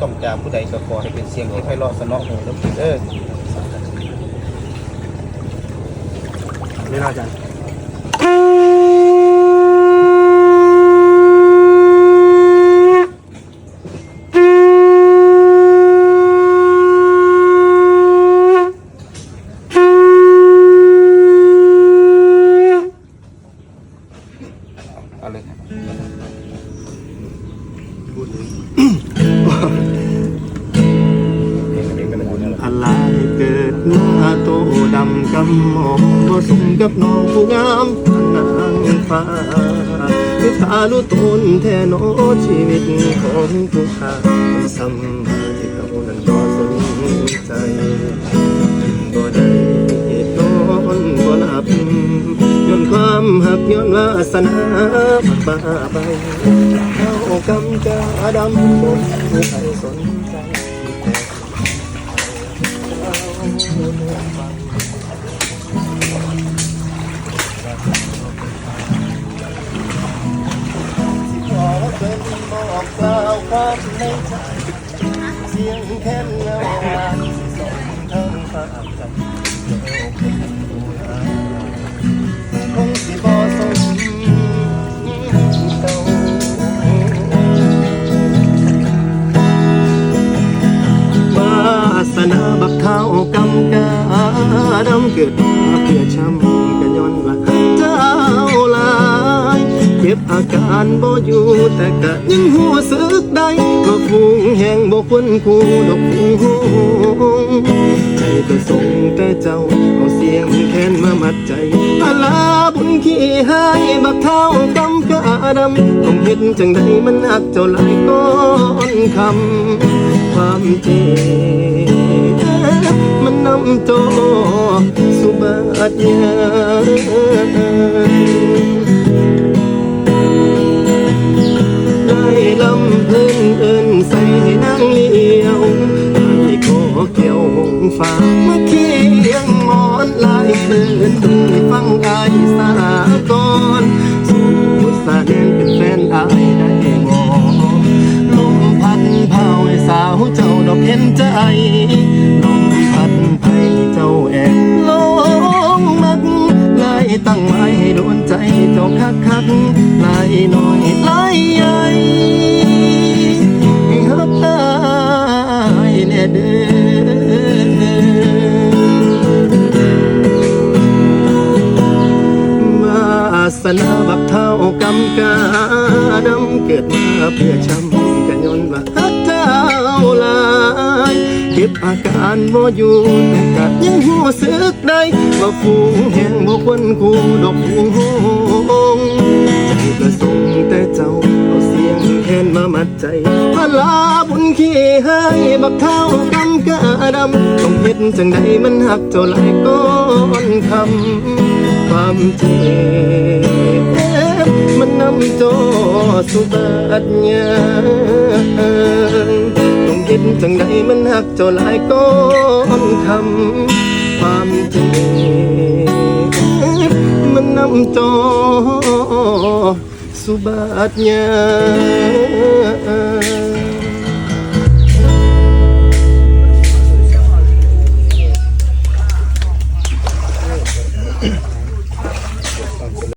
ต้องจากผู้ใดก็ขอให้เป็นเสียงที่ไพเราะสนอหูน้วเด้อนี่น่าจะ อะไรเกิดมาโตดำกำหมองบ่สมกับน้องผู้งามนางฟ้าคือทาลุตนแทนโอชีวิตของผู้ข้าสัมมาที่เขานั้นก็สนใจบ่ได้นอนบ่หลับย้อนความหักย้อนวาสนามบ้าไป กำกาดำบนผู้ใครสนใจเป็นบอกกล่าวความในใจเสียงแค่เงา ดำเกิดมาเพื่อช้ำกันย้อนว่าเจ้าลายเก็บอาการบ่อยู่แต่ก็ยังหัวสึกได้ว่าฟูงแห่งบ่ควรคู่ดอกฟูงใจก็ส่งแต่เจ้าเอาเสียงแค้นมามัดใจอาลาบุญขี้ให้บักเท้ากำกะดำต้องเฮ็ดจังใดมันอักเจ้าหลายก้อนคำความเจ็บมันนำโตาทยาได้ลำเพิ่นเอินใส่นางเลี้ยวให้ขอเกี่ยวหงฟ้ามาเคียงหมอนลายเดินให้ฟังอายสากอนสู่สาแนนเป็นแฟนอายได้ นาบักเท่ากำกาดำเกิดมาเพื่อช้ำกันยนว่าฮักเจ้าลายเก็บอาการบ่อยู่แต่กัดยังหัวสึกได้ว่าฟูงแห่งบ่ควรคู่ดอกฟูงใจก็ส่งแต่เจ้าเอาเสียงแค้นมามัดใจพลาบุญขี้ให้บักเท่ากำกาดำต้องเฮ็ดจังใดมันหักเจ้าหลายก้อนคำ ความเจ็บมันนำโจสุบาทยาต้องเห็นจังใดมันหักเจ้าหลายก้อนคำความเจ็บมันนำโจสุบาทยา